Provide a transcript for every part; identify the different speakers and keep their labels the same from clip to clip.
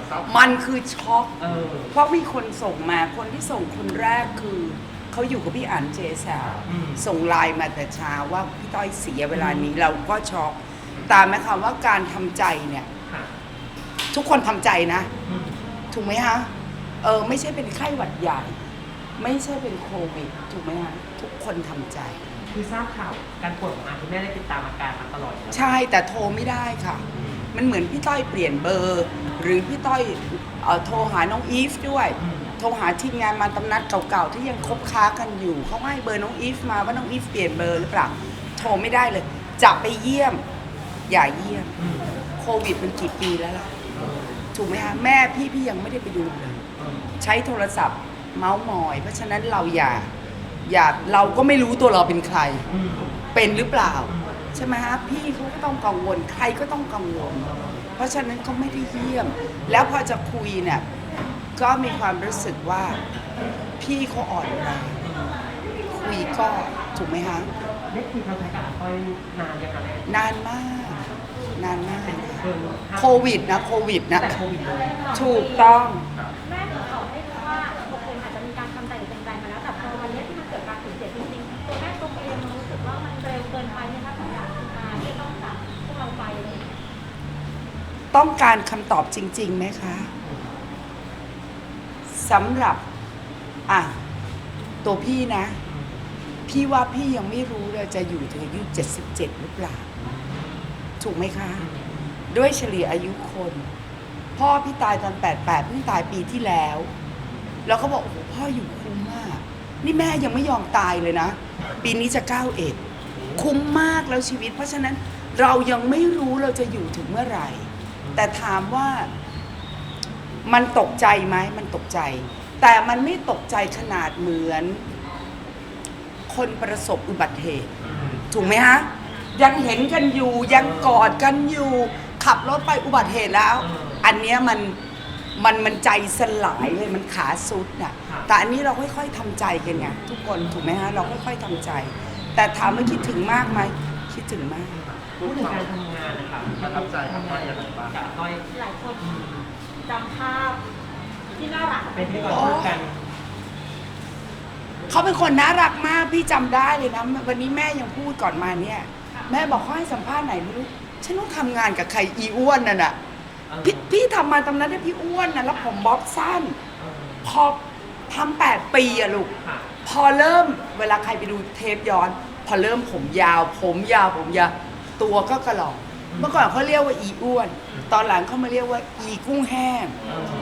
Speaker 1: แบบเศร้า
Speaker 2: มันคือช็อก
Speaker 3: เออ
Speaker 2: เพราะมีคนส่งมาคนที่ส่งคนแรกคือ เขาอยู่กับพี่อั๋นเจสาว
Speaker 3: อืม
Speaker 2: ส่งไลน์มาแต่เช้าว่าพี่ต้อยเสียเวลานี้เราก็ช็อกตามไหมคะว่าการทำใจเนี่ย
Speaker 3: ค่ะ
Speaker 2: ทุกคนทำใจนะ
Speaker 3: อืม
Speaker 2: ถูกไหมฮะเออไม่ใช่เป็นไข้หวัดใหญ่ ไม่ใช่เป็นโควิด ถูกไหมฮะทุกคนทำใจ
Speaker 3: คือทราบข่าวการป่วยของอาคุณแม่ได้ติดตามอาการมาตลอดอยู่แล้ว
Speaker 2: ใช่แต่โทรไม่ได้ค่ะมั นเหมือนพี่ต้อยเปลี่ยนเบอร์ หรือพี่ต้อยเอ่อโทรหาน้องอีฟด้วย
Speaker 3: อืม
Speaker 2: โทรหาทีมงานมาตำนัดเก่าๆที่ยังคบค้ากันอยู่เขาให้เบอร์น้องอีฟมาว่าน้องอีฟเปลี่ยนเบอร์หรือเปล่าโทรไม่ได้เลย จะไปเยี่ยม อย่าเยี่ยม
Speaker 3: อืม
Speaker 2: โควิดมันกี่ปีแล้วล่ะถูกไหมคะแม่พี่พี่ยังไม่ได้ไปดูเลย
Speaker 3: เออ
Speaker 2: ใช้โทรศัพท์เมาส์มอย เพราะฉะนั้นเราอย่า อย่าเราก็ไม่รู้ตัวเราเป็นใคร
Speaker 3: อืม
Speaker 2: เป็นหรือเปล่า ใช่ไหมฮะพี่เขาก็ต้องกังวลใครก็ต้องกังวล เพราะฉะนั้นเขาไม่ได้เยี่ยม แล้วพอจะคุยเนี่ยก็มีความรู้สึกว่าพี่เขาอ่อนแรงคุยก็ถูกไหมฮะ
Speaker 3: ได้คุยกับใครกับอาต้อยนานยังไง
Speaker 2: นานมาก นานมาก
Speaker 3: เป็นเกินห้า
Speaker 2: โควิดนะโควิดนะ
Speaker 3: แต่โควิดเลย
Speaker 2: ถูกต้อง
Speaker 4: แม่ถึง
Speaker 2: ต้องการคำตอบจริงๆไหมคะสำหรับ อะ ตัวพี่นะ พี่ว่าพี่ยังไม่รู้เลยจะอยู่ถึงอายุ 77 หรือเปล่า ถูกไหมคะ ด้วยเฉลี่ยอายุคน พ่อพี่ตายตอน 88เพิ่งตายปีที่แล้ว แล้วก็บอก โอ้โห พ่ออยู่คุ้มมาก นี่แม่ยังไม่ยอมตายเลยนะ ปีนี้จะ91คุ้มมากแล้วชีวิต เพราะฉะนั้นเรายังไม่รู้เราจะอยู่ถึงเมื่อไหร่ แต่ถามว่ามันตกใจไหมมันตกใจ แต่มันไม่ตกใจขนาดเหมือน คนประสบอุบัติเหตุ ถูกไหมฮะ ยังเห็นกันอยู่ยังกอดกันอยู่ ขับรถไปอุบัติเหตุแล้ว อันเนี้ยมันมันมันใจสลายเลยมันขาสุดน่ะแต่อันนี้เราค่อยๆทำใจกันไงทุกคนถูกไหมฮะเราค่อยๆทำใจ แต่ถามว่าคิดถึงมากไหมคิดถึงมาก
Speaker 3: พูดถึงการทำงานนะคะ
Speaker 1: ประทับใจอาต้อยยังไงบ้าง
Speaker 3: กับอาต้อย
Speaker 4: หลายคนจำภาพที่น่ารัก
Speaker 3: เป็นพิธีกรคู่กัน
Speaker 2: เขาเป็นคนน่ารักมากพี่จำได้เลยนะวันนี้แม่ยังพูดก่อนมาเนี่ย แม่บอกเขาให้สัมภาษณ์ไหนไม่รู้ฉันต้องทำงานกับใครอีอ้วนน่ะน่ะ
Speaker 3: เออ
Speaker 2: พี่พี่ทำมาตำนั้นได้พี่อ้วนนะแล้วผมบ๊อบสั้น
Speaker 3: เออ
Speaker 2: พอทำแปดปีอะลูก
Speaker 3: ค่ะ
Speaker 2: พอเริ่มเวลาใครไปดูเทปย้อน พอเริ่มผมยาว ผมยาวผมยาว ตัวก็กระหล่ำเมื่อก่อนเขาเรียกว่าอีอ้วน ตอนหลังเขามาเรียกว่าอีกุ้งแห้ง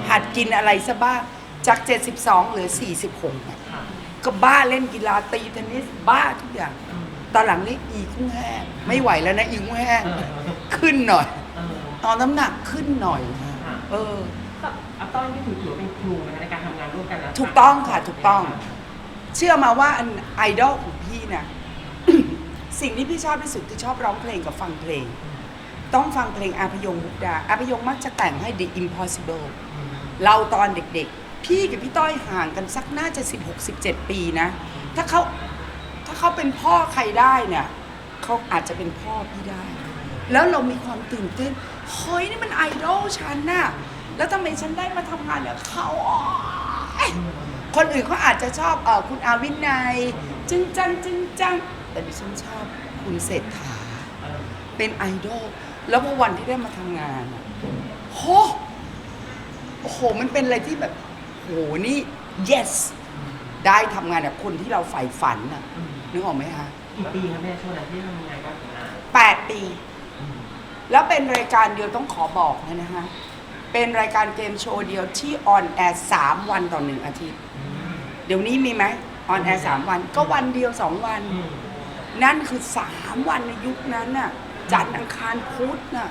Speaker 2: หัดกินอะไรซะบ้าง จาก 72เหลือ 46อะ
Speaker 3: ค่ะ
Speaker 2: ก็บ้าเล่นกีฬาตีเทนนิสบ้าทุกอย่าง
Speaker 3: อืม
Speaker 2: ตอนหลังนี่อีกุ้งแห้ง ไม่ไหวแล้วนะอีกุ้งแห้ง
Speaker 3: เออ
Speaker 2: ขึ้นหน่อย
Speaker 3: เออ
Speaker 2: ตอนน้ำหนักขึ้นหน่อยนะเออ
Speaker 3: กับอาต้อยที่ถือถือว่าเป็นครูนะคะในการทำงานร่วมกันแล้ว
Speaker 2: ถูกต้องค่ะถูกต้อง เชื่อมาว่าอันไอดอลของพี่นะ สิ่งที่พี่ชอบที่สุดคือชอบร้องเพลงกับฟังเพลง ต้องฟังเพลงอาพยงมุกดาอาพยงมักจะแต่งให้ The Impossible
Speaker 3: อืม
Speaker 2: เราตอนเด็กๆ พี่กับพี่ต้อยห่างกันสักน่าจะ 16-17 ปีนะ ถ้าเขาถ้าเขาเป็นพ่อใครได้เนี่ยเขาอาจจะเป็นพ่อพี่ได้ แล้วเรามีความตื่นเต้นเฮ้ยนี่มันไอดอลฉันน่ะแล้วทำไมฉันได้มาทำงานกับเขาอ๋อคนอื่นเขาอาจจะชอบเออคุณอาวินัยจึงจังจึงจัง แต่ดิฉันชอบคุณเศรษฐา
Speaker 3: เออ
Speaker 2: เป็นไอดอลแล้วพอวันที่ได้มาทำงานอะโหโอ้โห มันเป็นอะไรที่แบบโหนี่ yes ได้ทำงานกับคนที่เราใฝ่ฝันน่ะ
Speaker 3: อืม
Speaker 2: นึกออกไหมคะ
Speaker 3: กี่ปีคะแม่ช่วงนั้นที่ทำงานกับคุณอา
Speaker 2: แปดปี แล้วเป็นรายการเดียวต้องขอบอกเลยนะคะ เป็นรายการเกมโชว์เดียวที่ออนแอร์สามวันต่อหนึ่งอาทิตย์ เดี๋ยวนี้มีไหมออนแอร์สามวันก็วันเดียวสองวัน
Speaker 3: อืม
Speaker 2: นั่นคือสามวันในยุคนั้นน่ะจันทร์อังคารพุธน่ะ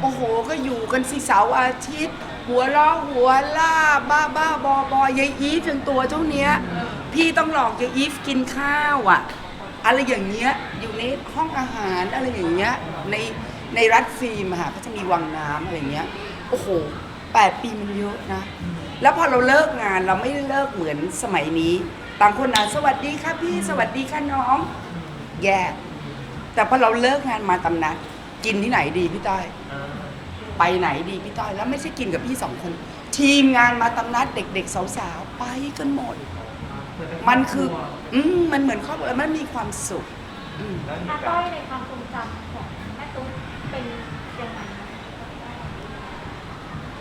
Speaker 2: โอ้โหก็อยู่กันสิเสาร์อาทิตย์ หัวล้อหัวล่าบ้าบ้าบอบอยายอีฟจนตัวเจ้าเนี้ย พี่ต้องหลอกยายอีฟกินข้าวอะ อะไรอย่างเงี้ยอยู่ในห้องอาหารอะไรอย่างเงี้ยในในรัฐฟิล์มค่ะก็จะมีวังน้ำอะไรเงี้ยโอ้โหแปดปีมันเยอะนะ แล้วพอเราเลิกงานเราไม่ได้เลิกเหมือนสมัยนี้ต่างคนอะสวัสดีค่ะพี่สวัสดีค่ะน้อง แย่แต่พอเราเลิกงานมาตำนัดกินที่ไหนดีพี่ต้อย
Speaker 3: อ่า
Speaker 2: ไปไหนดีพี่ต้อย แล้วไม่ใช่กินกับพี่สองคน ทีมงานมาตำนัดเด็กๆ สาวๆ ไปกันหมด
Speaker 3: เหมือนเป็น
Speaker 2: มันคือ
Speaker 3: รบรัว
Speaker 2: อืมมันเหมือนครอบครัวแล้วมันมีความสุขอืม
Speaker 1: แล้วมี
Speaker 4: อา
Speaker 1: การ
Speaker 4: ต้อยในความทรงจำของแม่ตุ๊กเป็นยังไงนะ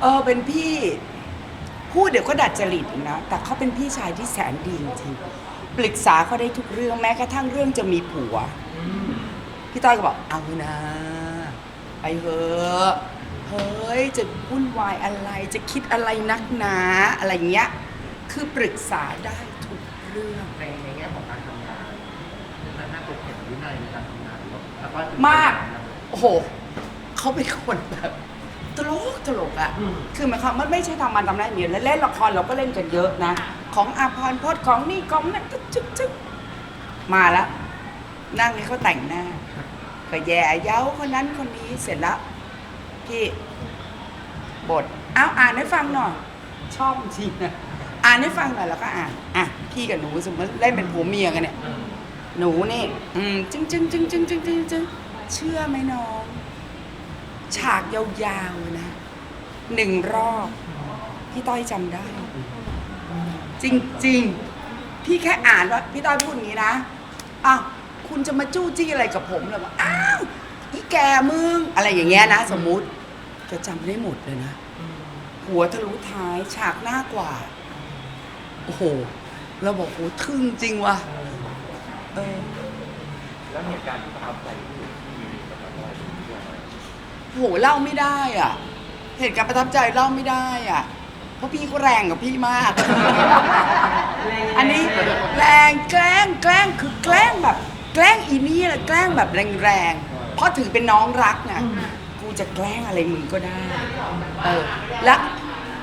Speaker 2: เออเป็นพี่ พูดเดี๋ยวก็ดัดจริตนะ แต่เขาเป็นพี่ชายที่แสนดีจริงๆปรึกษาเขาได้ทุกเรื่องแม้กระทั่งเรื่องจะมีผัว
Speaker 3: อืม
Speaker 2: พี่ต้อยก็บอกเอานะไปเถอะเฮ้ยจะวุ่นวายอะไรจะคิดอะไรนักหนาอะไรเงี้ย คือปรึกษาได้ทุกเรื่อง
Speaker 1: ในในแง่ของการทำงานนั่นน่าจะเห็นวินัยในการทำงานว่าแต่ว่าเป็น
Speaker 2: มาก โอ้โหเขาเป็นคนแบบ ตลกตลกอะ
Speaker 3: อืม
Speaker 2: คือหมายความมันไม่ใช่ทำมันทำได้เดียวแล้วเล่นละครเราก็เล่นกันเยอะนะ ของอาพรณ์พจน์ของนี่ของนั่นก็จึ๊กจึ๊กมาแล้ว นั่งให้เขาแต่งหน้าก็แย่เย้าคนนั้นคนนี้เสร็จแล้วพี่บทเอาอ่านให้ฟังหน่อยชอบจริงนะอ่านให้ฟังหน่อยแล้วก็อ่านอะพี่กับหนูสมมติเล่นเป็นผัวเมียกันเนี่ย
Speaker 3: อืม
Speaker 2: หนูนี่ อืมจึงจึงจึงจึงจึงจึงจึงเชื่อไหมน้อง ฉากยาวๆนะหนึ่งรอบพี่ต้อยจำได้ จริงๆ พี่แค่อ่านว่าพี่ต้อยพูดอย่างนี้นะอ้าวคุณจะมาจู้จี้อะไรกับผมเลยว่าอ้าวอีแกมึงอะไรอย่างเงี้ยนะ สมมุติแกจำได้หมดเลยนะ หัวทะลุท้ายฉากหน้ากว่า โอ้โหเราบอกโหทึ่งจริงว่ะเออ
Speaker 1: แล้วเหตุการณ์ที่ประทับใจที่สุดที่
Speaker 2: โหเล่าไม่ได้อะ เหตุการณ์ประทับใจเล่าไม่ได้อะ เพราะพี่เขาแรงกับพี่มาก อันนี้แรงแกล้งแกล้งคือแกล้งแบบ แกล้งอีนี่แหละแกล้งแบบแรงๆ เพราะถือเป็นน้องรักไงกูจะแกล้งอะไรมึงก็ได้ เออ แล้ว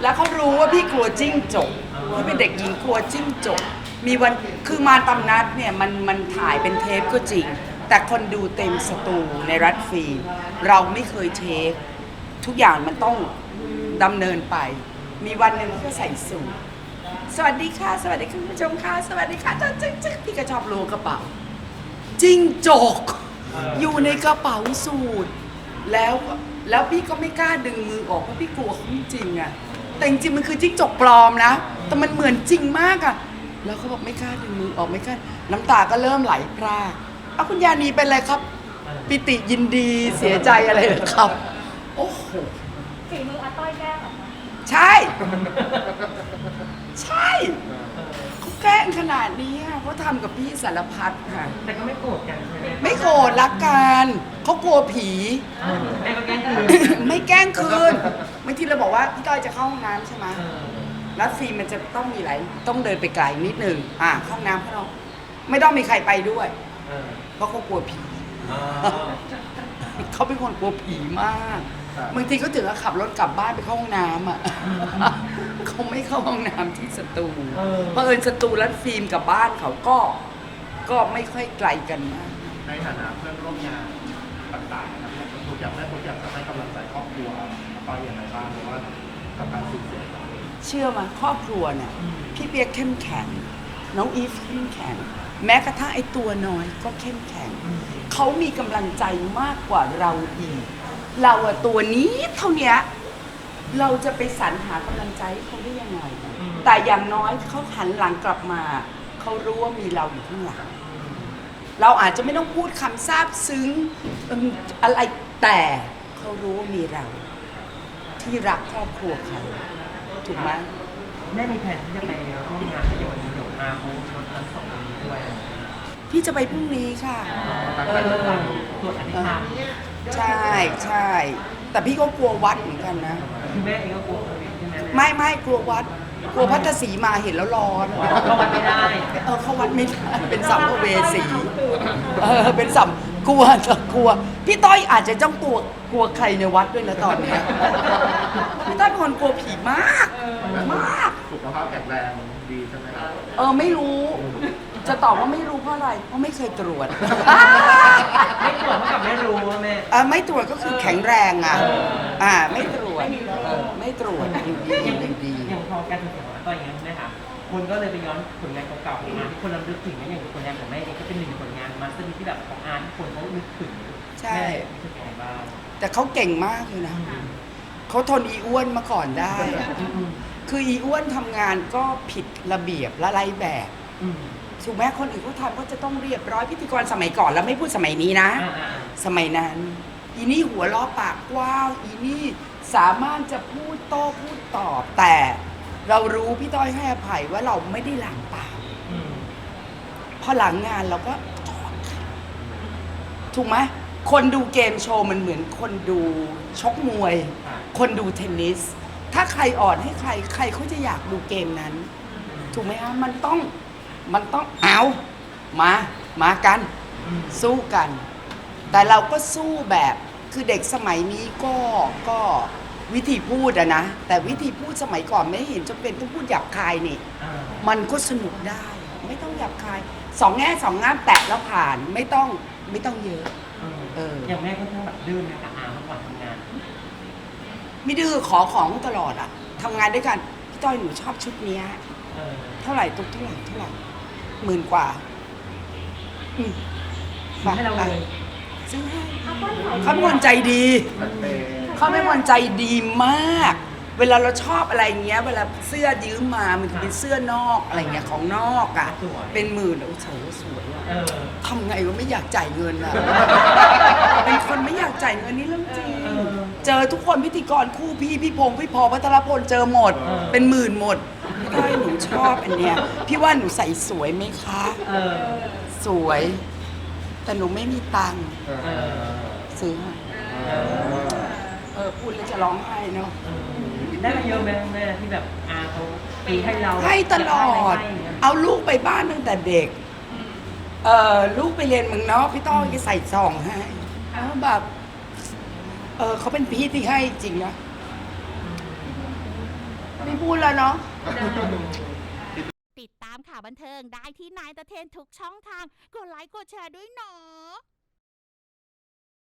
Speaker 2: แล้วเขารู้ว่าพี่กลัวจิ้งจกพี่เป็นเด็กหญิงกลัวจิ้งจก มีวันคือมาตำนัดเนี่ยมันมันถ่ายเป็นเทปก็จริง แต่คนดูเต็มสตูในรัฐฟิล์มเราไม่เคยเทปทุกอย่างมันต้องดำเนินไป มีวันหนึ่งก็ใส่สูทสวัสดีค่ะ สวัสดีคุณผู้ชมค่ะ สวัสดีค่ะจ๊ะจ๊ะจ๊ะพี่ก็ชอบโลกระเป๋าจิ้งจก อยู่ในกระเป๋าสูทแล้วแล้วพี่ก็ไม่กล้าดึงมือออกเพราะพี่กลัวเขาจริงๆอะแต่จริงๆมันคือจิ้งจกปลอมนะแต่มันเหมือนจริงมากอะแล้วเขาบอกไม่กล้าดึงมือออกไม่กล้าน้ำตาก็เริ่มไหลพราก เอาคุณยานีเป็นอะไรครับ ปิติยินดีเสียใจอะไรเหรอครับ โอ้โห
Speaker 4: ฝีมืออาต้อยแก้เหรอคะ
Speaker 2: ใช่ ใช่เขาแกล้งขนาดนี้อะเขาทำกับพี่สารพัดค่ะ
Speaker 3: แต่ก็ไม่โกรธกันใช่ไหม
Speaker 2: ไม่โกรธรักกันเขากลัวผี
Speaker 3: เออแม่ก็แกล้งคืน
Speaker 2: ไม่แกล้งคืนบางทีเราบอกว่าพี่ต้อยจะเข้าห้องน้ำใช่ไหม
Speaker 3: เออ
Speaker 2: แล้วฟิล์มมันจะต้องมีหลายต้องเดินไปไกลนิดนึงอ่าเข้าห้องน้ำเขาเราไม่ต้องมีใครไปด้วย
Speaker 3: เออ
Speaker 2: เพราะเขากลัวผี
Speaker 3: อ๋อ
Speaker 2: เขาเป็นคนกลัวผีมากบางทีเขาถึงกับขับรถกลับบ้านไปเข้าห้องน้ำอะเขาไม่เข้าห้องน้ำที่สตู
Speaker 3: เออ
Speaker 2: เพราะเอิญสตูและฟิล์มกับบ้านเขาก็ก็ไม่ค่อยไกลกันมาก
Speaker 1: ในฐานะเพื่อนร่วมงานต่างๆนะครับทุกอย่างแม่ทุกอย่างจะให้กำลังใจครอบครัวต่อยอย่างไรบ้างหรือว่ากับการสูญเสียของตัวเอง
Speaker 2: เชื่อไหมครอบครัวเนี่ย
Speaker 3: อืม
Speaker 2: พี่เบียร์เข้มแข็งน้องอีฟเข้มแข็ง แม้กระทั่งไอ้ตัวน้อยก็เข้มแข็ง
Speaker 3: อืม
Speaker 2: เขามีกำลังใจมากกว่าเราอีก เราอะตัวนี้เท่าเนี้ยเราจะไปสรรหากำลังใจให้เขาได้ยังไง
Speaker 3: อืม
Speaker 2: แต่อย่างน้อยเขาหันหลังกลับมา เขารู้ว่ามีเราอยู่ข้างหลัง เราอาจจะไม่ต้องพูดคำซาบซึ้งเอิ่มอะไรแต่เขารู้ว่ามีเรา ที่รักครอบครัวเขาถูกไหม
Speaker 3: แม่มีแผนที่จะไปร่วมงานที่เดี๋ยววันนี้เดี๋ยวอาเขาลดน้ำศพตรงนี้ ด้วย
Speaker 2: พี่จะไปพรุ่งนี้ค่ะ
Speaker 3: เออตรวจอธิษฐาน
Speaker 2: ใช่ใช่ แต่พี่ก็กลัววัดเหมือนกันนะ
Speaker 3: คือแม่เองก็กลัวโควิดใช่ไหมแม่
Speaker 2: ไม่ไม่กลัววัด กลัวพัทสีมาเห็นแล้วร้อน
Speaker 3: เข้าวัดไม่ได้
Speaker 2: เออเข้าวัดไม่ได้เป็นสัมภเวสีเออเป็นสัมกลัวจะกลัว พี่ต้อยอาจจะต้องกลัวกลัวใครในวัดด้วยนะตอนเนี้ยพี่ต้อยเป็นคนกลัวผีมากมาก
Speaker 1: สุขภาพแข็งแรงดีใช่ไหมครับ
Speaker 2: เออไม่รู้ จะตอบว่าไม่รู้เพราะอะไร เพราะไม่เคยตรวจ
Speaker 3: ไม่ตรวจเท่ากับไม่รู้ว่าแม่
Speaker 2: เออไม่ตรวจก็คือแข็งแรงอะ
Speaker 3: เออ
Speaker 2: อ่า ไม่ตรวจเออไม่ตรวจอยู่ดีอยู่ดี
Speaker 3: อย่างพอการสูญเสียของอาต้อยอย่างนี้ใช่ไหมคะคนก็เลยไปย้อนผลงานเก่าๆของอาที่คนรำลึกถึงนะอย่างผลงานของแม่เองก็เป็นหนึ่งผลงานมาสเตอร์พีที่แบบของอาที่คนเขานึกถึง
Speaker 2: ใช่
Speaker 3: แม่รู้สึกยังไงบ้าง
Speaker 2: แต่เขาเก่งมากเลยนะเขาทนอีอ้วนมาก่อนได้
Speaker 3: อืมอืม
Speaker 2: คืออีอ้วนทำงานก็ผิดระเบียบและไรแบบ
Speaker 3: อืม
Speaker 2: ถูกไหมคนอื่นเขาทำก็จะต้องเรียบร้อยพิธีกรสมัยก่อนแล้วไม่พูดสมัยนี้นะ
Speaker 3: อ่าอ่า
Speaker 2: สมัยนั้น อีนี่หัวล้อปากกว้างอีนี่สามารถจะพูดโต้พูดตอบ แต่เรารู้พี่ต้อยให้อภัยว่าเราไม่ได้หลังปาก
Speaker 3: อืม
Speaker 2: พอหลังงานเราก็จอดค่ะถูกไหมคนดูเกมโชว์มันเหมือนคนดูชกมวย
Speaker 3: ค่ะ
Speaker 2: คนดูเทนนิส ถ้าใครอ่อนให้ใคร ใครเขาจะอยากดูเกมนั้น ถูกไหมฮะมันต้อง มันต้องเอามามากัน
Speaker 3: อืม
Speaker 2: สู้กัน แต่เราก็สู้แบบคือเด็กสมัยนี้ก็ก็วิธีพูดอะนะ แต่วิธีพูดสมัยก่อนไม่เห็นจำเป็นต้องพูดหยาบคายนี่
Speaker 3: อ่า
Speaker 2: มันก็สนุกได้ ไม่ต้องหยาบคายสองแง่สองงามแตะแล้วผ่านไม่ต้องไม่ต้องเยอะ
Speaker 3: เออ
Speaker 2: เออ
Speaker 3: อย่างแม่ค่อนข้างแบบดื้อนะกับอาเมื่อก่อนทำงาน
Speaker 2: ไม่ดื้อขอของตลอดอะทำงานด้วยกัน พี่ต้อยหนูชอบชุดเนี้ย
Speaker 3: เออ
Speaker 2: เท่าไหร่ตุกเท่าไหร่เท่าไหร่หมื่นกว่าอืม
Speaker 3: ซื้อให้เราเลย
Speaker 2: ซื้อให้
Speaker 4: เขาก็ขอ
Speaker 2: เขาเป็นคนใจดี
Speaker 1: มันเป็น
Speaker 2: เขาเป็นคนใจดีมาก เวลาเราชอบอะไรเงี้ย เวลาเสื้อยืมมามันจะเป็นเสื้อนอกอะไรเงี้ยของนอกอะ่ะ
Speaker 3: สวย
Speaker 2: เป็นหมื่นโอ้โหสวยอะ
Speaker 3: เออ
Speaker 2: ทำไงก็ไม่อยากจ่ายเงินอะเป็นคนไม่อยากจ่ายเงินนี่เรื่องจริง
Speaker 3: เออ
Speaker 2: เจอทุกคนพิธีกรคู่พี่พี่พงษ์พี่พอพัทรพลเจอหมด
Speaker 3: เออ
Speaker 2: เป็นหมื่นหมดพี่ต้อยหนูชอบอันเนี้ยพี่ว่าหนูใส่สวยไหมคะ
Speaker 3: เออ
Speaker 2: สวย แต่หนูไม่มีตังค์
Speaker 1: เออ
Speaker 3: เออ
Speaker 2: ซื้อให้
Speaker 3: เออ
Speaker 2: เออพูดแล้วจะร้องไห้เนาะ
Speaker 3: เออได้มาเยอะไหมแม่ที่แบบอาเขาปีให้เรา
Speaker 2: ให้ตลอด
Speaker 3: ให้ให้
Speaker 2: เอาลูกไปบ้านตั้งแต่เด็ก เออลูกไปเรียนเมืองนอกพี่ต้อยก็ใส่ซองให้แล้วแบบ เออเขาเป็นพี่ที่ให้จริงนะไม่พูดแล้วเนาะ
Speaker 5: ติดตามข่าวบันเทิงได้ที่นายตะเทนทุกช่องทาง กดไลค์กดแชร์ด้วยเนาะ